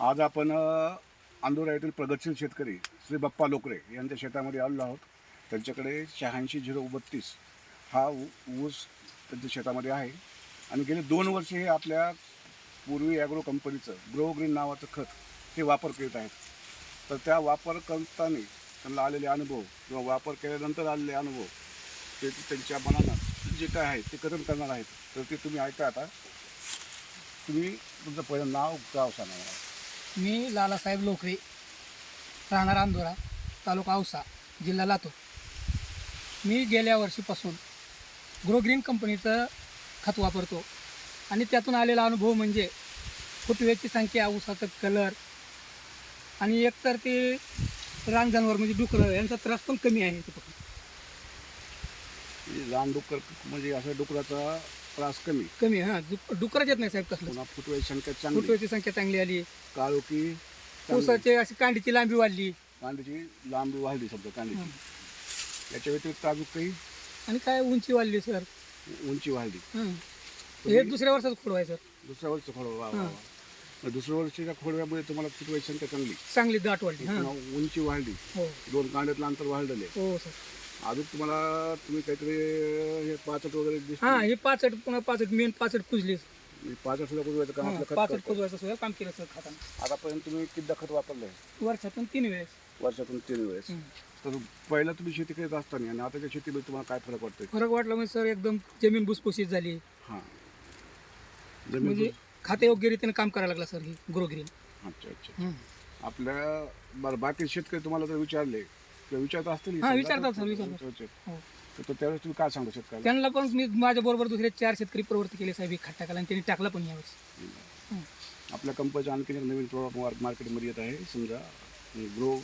आज आपण अ, येथील प्रगतशील शेतकरी श्री बाप्पा लोकरे यांच्या शेतामध्ये आलेलो आहोत. त्यांच्याकडे शहाऐंशी झिरो बत्तीस हा ऊ- ऊस त्यांच्या शेतामध्ये आहे. आणि गेले दोन वर्ष हे आपल्या पूर्वी ॲग्रो कंपनीचं ग्रो ग्रीन नावाचं खत हे वापर करीत आहेत. तर त्या वापर करताना त्यांना आलेले अनुभव किंवा वापर केल्यानंतर आलेले अनुभव ते त्यांच्या मनानं जे काय आहे ते कथन करणार आहेत. तर ते तुम्ही ऐका आता. तुम्ही तुमचं पहिलं नाव गाव सांगा मी लालासाहेब लोकरे राहणार अंदोरा तालुका औसा जिल्हा लातूर. मी गेल्या वर्षीपासून ग्रो ग्रीन कंपनीचं खत वापरतो आणि त्यातून आलेला अनुभव म्हणजे फुटव्याची संख्या ऊसाचं कलर आणि एकतर ते रान जनावर म्हणजे डुकरं यांचा त्रास पण कमी आहे तिथं. ही लहान डुक्कर म्हणजे असं डुकराचा त्रास कमी. कमी हां. डुक डुकरच येत नाही साहेब कसलं पुन्हा फुटवायची संख्या चांगली. फुटव्याची संख्या चांगली आली. काळोखी चांगली. ऊसाची अशी कांडीची लांबी वाढली. कांद्याची लांबी वाढली समजा कांद्याची हं. याच्या व्यतिरिक्त अजून काही? आणि काय उंची वाढली सर? उंची वाढली. हं. हे दुसऱ्या वर्षाचं खोड आहे सर. दुसऱ्या वर्षी खोड वा वा. वा. मग दुसऱ्या वर्षीच्या खोडव्यामुळे तुम्हाला फुटवायची संख्या चांगली. चांगली दाट वाढली हां. पुन्हा उंची वाढली. हो. दोन कांड्यातलं अंतर वाढलेले हो सर. अजून तुम्हाला तुम्ही काहीतरी हे पाचट वगैरे दिसते हां हे पाचट पुन्हा पाचट मेन पाचट कुजली. पाचट सुद्धा कुठवायचं काम आपलं खत पाचट करतं. कुजवायचं सुद्धा काम केलं सर खाताना. आतापर्यंत तुम्ही किती खत वापरलंय? वर्षातून तीन वेळेस. वर्षातून तीन वेळेस. हं. तर पहिला तुम्ही शेती करीत असताना आणि आताच्या शेतीमध्ये तुम्हाला काय फरक वाटतोय? फरक वाटला म्हणजे सर एकदम जमीन भुसभुशीत झाली. हां. म्हणजे जमीन खाते योग्य रीतीने काम करायला लागला सर ही ग्रो ग्रीन अच्छा अच्छा. आपल्या बरं बाकी शेतकरी तुम्हाला जर विचारले किंवा विचारत असतील हां, विचारतात सर, विचारतात. विचारतात. हो. तर त्यावेळेस तुम्ही काय सांगता शेतकऱ्याला त्यांना पण मी माझ्या बरोबर दुसरे चार शेतकरी प्रवृत्ती केले साहेब ही खट टाकायला आणि त्यांनी टाकला पण यावेळेस. हं. आपल्या कंपनीचं आणखी एक नवीन प्रॉडक्ट मार्केटमध्ये येत आहे. समजा ग्रो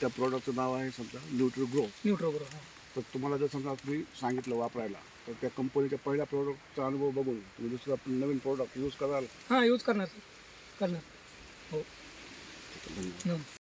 त्या प्रॉडक्टचं नाव आहे समजा न्यूट्री ग्रो न्यूट्रो ग्रो तर तुम्हाला जर समजा तुम्ही सांगितलं वापरायला तर त्या कंपनीच्या पहिल्या प्रॉडक्टचा अनुभव बघून तुम्ही दुसरा नवीन प्रॉडक्ट यूज कराल. हां यूज करणार सर करणार. हो. धन्यवाद. धन्यवाद